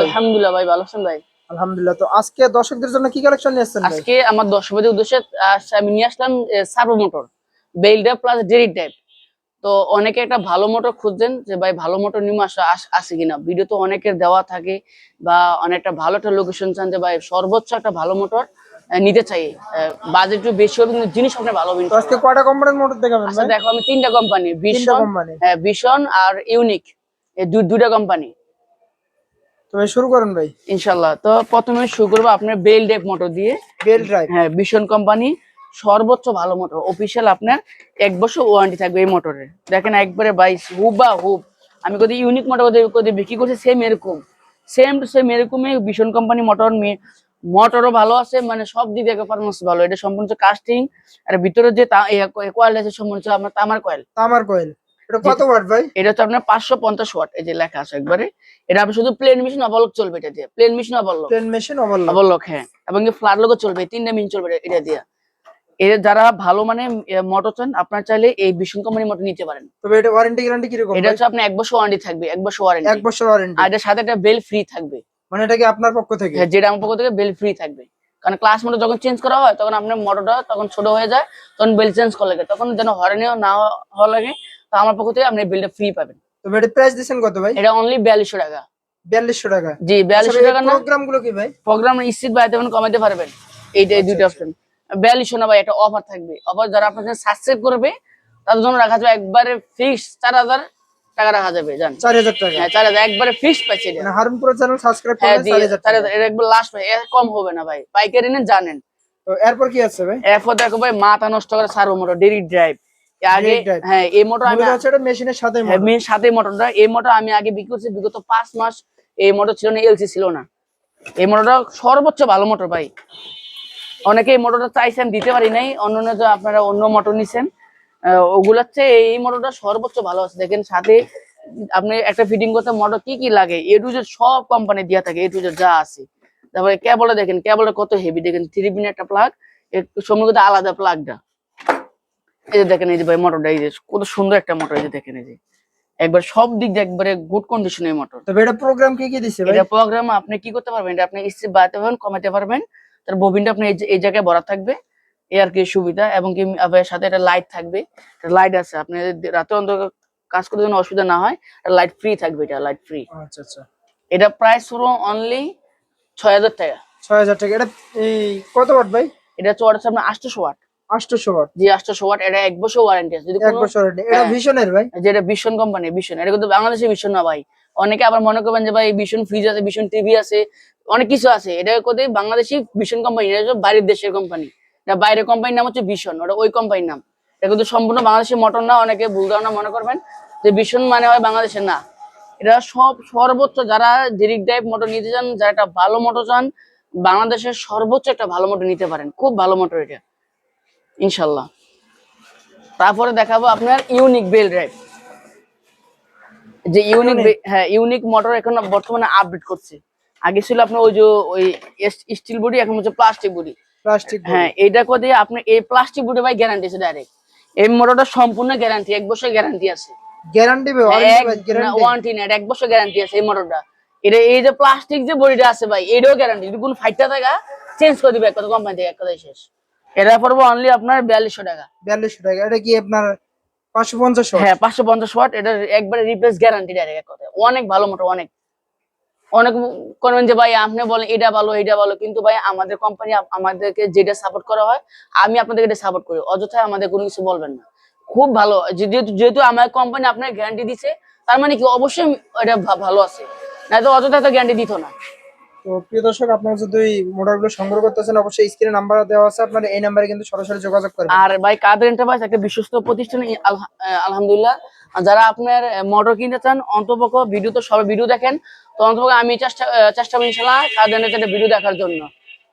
আলহামদুলিল্লাহ ভাই ভালো আছেন ভাই? আলহামদুলিল্লাহ। তো আজকে দর্শকদের জন্য কি কালেকশন নিয়ে এসেছেন আজকে আমার দর্শকদের উদ্দেশ্যে আমি নিয়ে আসলাম সার্ভো মোটর বেলডা প্লাস ডেরি টাইপ তো অনেকে একটা ভালো মোটর খুঁজছেন যে ভাই ভালো মোটর নিয়ে আসা আস- কিনা? ভিডিও তো অনেকের দেওয়া থাকে বা অনেকটা ভালো একটা লোকেশন চান যে ভাই সর্বোচ্চ একটা ভালো মোটর নিতে চাই। বাজেট একটু বেশি হবে কিন্তু জিনিস আপনার ভালো আজকে কয়টা কোম্পানির মোটর দেখাবেন আচ্ছা দেখো আমি তিনটা কোম্পানি বিশন হ্যাঁ আর ইউনিক এই দুইটা কোম্পানি তো ভাই শুরু করেন ভাই। ইনশাল্লাহ। তো প্রথমে শুরু করব আপনার বেল ডেপ মোটর দিয়ে। Belt drive. হ্যাঁ ভীষণ কোম্পানি সর্বোচ্চ ভালো মোটর অফিসিয়াল আপনার এক বছর ওয়ারেন্টি থাকবে এই মোটরের দেখেন একবারে বাইশ হুব বা হুব। আমি কোথায় ইউনিক মোটর কোথায় বিক্রি করছি সেম এরকম। সেম টু সেম এরকমই ভীষণ কোম্পানি মোটর মোটরও ভালো আছে মানে সব দিক থেকে পারফরমেন্স ভালো। এটা সম্পূর্ণ কাস্টিং আর ভিতরে যে কোয়াল আছে সম্পূর্ণ আপনার তামার কয়েল তামার কয়েল এটা কত ওয়াট ভাই? এটা হচ্ছে আপনার পাঁচশো পঞ্চাশ ওয়াট এই যে লেখা আছে একবারে। এটা আপনি শুধু প্লেন মেশিন অবলক চলবে এটা দিয়ে। প্লেন মেশিন অবলক। প্লেন মেশিন ওভারলোড অবলক হ্যাঁ। এবং ফ্লাড লোকও চলবে তিনটা চলবে এটা- এটা দিয়ে। এর যারা ভালো মানে মোটর চান আপনার চাইলে এই ভীষণ কোম্পানি মোটর নিতে পারেন। তবে এটা ওয়ারেন্টি গ্যারান্টি কি রকম এটা হচ্ছে আপনার এক বছর ওয়ারেন্টি থাকবে এক বছর ওয়ারেন্টি এক বছর ওয়ারেন্টি আর এটার সাথে একটা বেল ফ্রি থাকবে। মানে এটা কি আপনার পক্ষ থেকে? হ্যাঁ, যেটা আমার পক্ষ থেকে বেল ফ্রি থাকবে। কারণ ক্লাস মোটর যখন চেঞ্জ করা হয় তখন আপনার মোটরটা তখন ছোট হয়ে যায় তখন বেল চেঞ্জ করা লাগে। তখন যেন হরেনিও না হওয়া লাগে তো আমার পক্ষ থেকে আপনি বেলটা ফ্রি পাবেন। তবে এটা প্রাইস দিচ্ছেন কত ভাই? এটা অনলি বিয়াল্লিশশো টাকা। বিয়াল্লিশশো টাকা। জি বিয়াল্লিশশো টাকা না? প্রোগ্রামগুলো কি ভাই? প্রোগ্রাম স্ট্রিট বাড়াতে পারেন কমাতে পারবেন? এইটা এই দুইটা অপশন বিয়াল্লিশশো না ভাই একটা অফার থাকবে। অফার যারা আপনার সাবস্ক্রাইব করবে তাদের জন্য রাখা যাবে একবারে ফিক্স চার হাজার টাকা রাখা যাবে জান। চার হাজার টাকা। হ্যাঁ চার হাজার একবারে ফিক্স পাইছে এটা। মানে হারুনপুর চ্যানেল সাবস্ক্রাইব হ্যাঁ করলে জি চার হাজার চার টাকা। হাজার এটা একবার লাস্ট এর কম হবে না ভাই। পাইকারি নেন জানেন। তো এরপর কি আছে ভাই? এরপর দেখো ভাই মাথা নষ্ট করে সার্ভো মোটর ডেরি ড্রাইভ আগে হ্যাঁ এই মোটর আমি মেশিনের সাথে হ্যাঁ, সাথে মোটরটা এই মোটর আমি আগে বিক্রি করছি বিগত পাঁচ মাস এই মোটর ছিল না এলসি ছিল না। এই মোটরটা সর্বোচ্চ ভালো মোটর ভাই। অনেকে এই মোটরটা চাইছে আমি দিতে পারি নাই। অন্য যে আপনারা অন্য মোটর নিছেন ওগুলার চেয়ে এই মোটরটা সর্বোচ্চ ভালো আছে। দেখেন সাথে আপনি একটা ফিটিং করতে মোটর কি কি লাগে? এ টু জেড সব কোম্পানি দিয়া থাকে এ টু জেড যা আছে। তারপরে কেবলটা দেখেন কেবলটা কত হেভি দেখেন থ্রি পিন একটা প্লাগ একটু সম্পর্কে আলাদা প্লাগটা এই যে দেখেন এই যে ভাই মোটরটা এই যে কত সুন্দর একটা মোটর এই যে দেখেন এই যে। একবার সব দিক দিয়ে একবারে গুড কন্ডিশনের মোটর তবে এটা প্রোগ্রাম কি কি দিছে ভাই? এটা প্রোগ্রাম আপনি কি করতে পারবেন? এটা আপনি স্ত্রী বাড়াতে পারবেন কমাতে পারবেন। তার ববিনটা আপনি এই যে- এই জায়গায় ভরা থাকবে। এই আর কি সুবিধা এবং কি আপনার সাথে একটা লাইট থাকবে। লাইট আছে আপনি রাতে অন্তত কাজ করতে যেন অসুবিধা না হয় লাইট ফ্রি থাকবে এটা লাইট ফ্রি আচ্ছা আচ্ছা। এটা প্রাইস শুরু অনলি ছয় হাজার টাকা। ছয় হাজার টাকা। এটা এই কত ওয়াট ভাই? এটা চড়ছে আপনার আটশোশো ওয়াট আটশোশো ওয়াট। জি আটশোশো ওয়াট এটা এক বছর ওয়ারেন্টি আছে। যদি এক বছর এটা হ্যাঁ। ভিশনের ভাই। যেটা ভীষণ কোম্পানি ভীষণ এটা কিন্তু ভীষণ না ভাই। অনেকে আবার মনে করবেন যে ভাই ভীষণ ফ্রিজ আছে ভীষণ টিভি আছে অনেক কিছু আছে। এটা কোথায় বাংলাদেশি ভীষণ কোম্পানি এটা বাইরের দেশের কোম্পানি এটা বাইরের কোম্পানির নাম হচ্ছে ভীষণ ওটা ওই কোম্পানির নাম। এটা কিন্তু সম্পূর্ণ বাংলাদেশের মোটর না অনেকে ভুল ধারণা মনে করবেন যে ভীষণ মানে হয় বাংলাদেশের না। এটা সব সর্বোচ্চ যারা জেরিক ড্রাইভ মোটর নিতে চান যারা একটা ভালো মোটর চান বাংলাদেশের সর্বোচ্চ একটা ভালো মোটর নিতে পারেন। খুব ভালো মোটর এটা। ইনশাল্লাহ তারপরে দেখাবো আপনার ইউনিক বেল ড্রাইভ যে ইউনিক? হ্যাঁ ইউনিক মোটর এখন বর্তমানে আপডেট করছে। আগে ছিল আপনার ওই যে ওই স্টিল বডি এখন হচ্ছে প্লাস্টিক বডি প্লাস্টিক হ্যাঁ এটা করে আপনি এই প্লাস্টিক বডি ভাই গ্যারান্টি আছে ডাইরেক্ট এই মোটরটা সম্পূর্ণ গ্যারান্টি এক বছর গ্যারান্টি আছে। গ্যারান্টি ওয়ারেন্টি নেট এক বছর গ্যারান্টি আছে এই মোটরটা এটা এই যে প্লাস্টিক যে বডিটা আছে ভাই এটাও গ্যারান্টি যদি কোনো ফাইটটা থাকা চেঞ্জ করে দিবে এক কথা কোম্পানি থেকে এক কথাই শেষ। এটা পড়ব অনলি আপনার বিয়াল্লিশশো টাকা। বিয়াল্লিশশো টাকা। এটা কি আপনার পাঁচশো পঞ্চাশ হ্যাঁ পাঁচশো পঞ্চাশ ওয়াট। এটা একবারে রিপ্লেস গ্যারান্টি ডাইরেক্ট কথায় অনেক ভালো মোটর অনেক। অনেক করবেন যে ভাই আপনি বলেন এটা ভালো এটা ভালো। কিন্তু ভাই আমাদের কোম্পানি আমাদেরকে যেটা সাপোর্ট করা হয় আমি আপনাদেরকে এটা সাপোর্ট করি। অযথায় আমাদের কোনো কিছু বলবেন না। খুব ভালো। যেহেতু যেহেতু আমার কোম্পানি আপনার গ্যারান্টি দিচ্ছে তার মানে কি? অবশ্যই এটা ভালো আছে। না তো অযথায় তো গ্যারান্টি দিত না। তো প্রিয় দর্শক, আপনারা যদি মোটরগুলো সংগ্রহ করতেছেন অবশ্যই স্ক্রিনে নাম্বার দেওয়া আছে, আপনারা এই নাম্বারে কিন্তু সরাসরি যোগাযোগ করবেন। আর ভাই, কাদের এন্টারপ্রাইজ একটা বিশ্বস্ত প্রতিষ্ঠান আলহামদুলিল্লাহ। যারা আপনার মোটর কিনতে চান, অন্তপক্ষ ভিডিও তো সবাই ভিডিও দেখেন। তো অন্তপক্ষ আমি চেষ্টা চেষ্টা করি ইনশাল্লাহ কাদের একটা ভিডিও দেখার জন্য।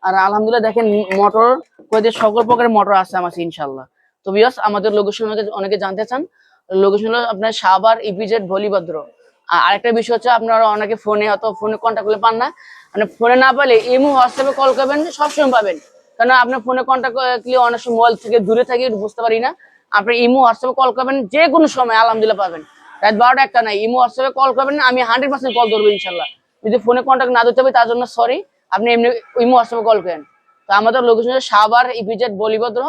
আর আলহামদুলিল্লাহ দেখেন মোটর কয়েদের সকল প্রকারের মোটর আছে আমার ইনশাল্লাহ তো বিয়াস আমাদের লোকেশন অনেকে জানতে চান। লোকেশন হলো আপনার সাবার ইপিজেড, ভলিভদ্র। আর আরেকটা বিষয় হচ্ছে, আপনারা অনেকে ফোনে অত ফোনে কন্ট্যাক্ট করলে পান না। মানে ফোনে না পেলে ইমো হোয়াটসঅ্যাপে কল করবেন সবসময় পাবেন। কারণ আপনার ফোনে কন্ট্যাক্ট করলে অনেক সময় মোবাইল থেকে দূরে থাকি বুঝতে পারি না। আপনি ইমো হোয়াটসঅ্যাপে কল করবেন, যে কোনো সময় আলহামদুলিল্লাহ পাবেন। রাত বারোটা একটা নাই ইমো হোয়াটসঅ্যাপে কল করবেন, আমি হান্ড্রেড পার্সেন্ট কল ধরবো ইনশাল্লাহ। যদি ফোনে কন্ট্যাক্ট না ধরতে হবে, তার জন্য সরি আপনি এমনি ইমো হোয়াটসঅ্যাপে কল করেন। তো আমাদের লোকেশন হচ্ছে সাবার ইপিজেড, বলিভদ্র,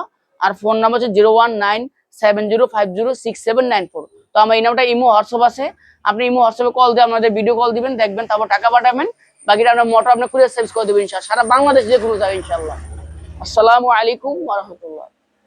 আর ফোন নাম্বার হচ্ছে zero one nine seven zero five zero six seven nine four তো আমার এই নামটা ইমো হোয়াটসঅ্যাপ আছে। আপনি ইমো হোয়াটসঅ্যাপে কল দিয়ে আমাদের ভিডিও কল দিবেন, দেখবেন, তারপর টাকা পাঠাবেন। বাকিটা আমরা মোটর আপনার কুরিয়ার সার্ভিস করে ইনশাল্লাহ সারা বাংলাদেশ যে কোনো জায়গায় ইনশাল্লাহ আসসালামু আলাইকুম রহমতুল্লাহ।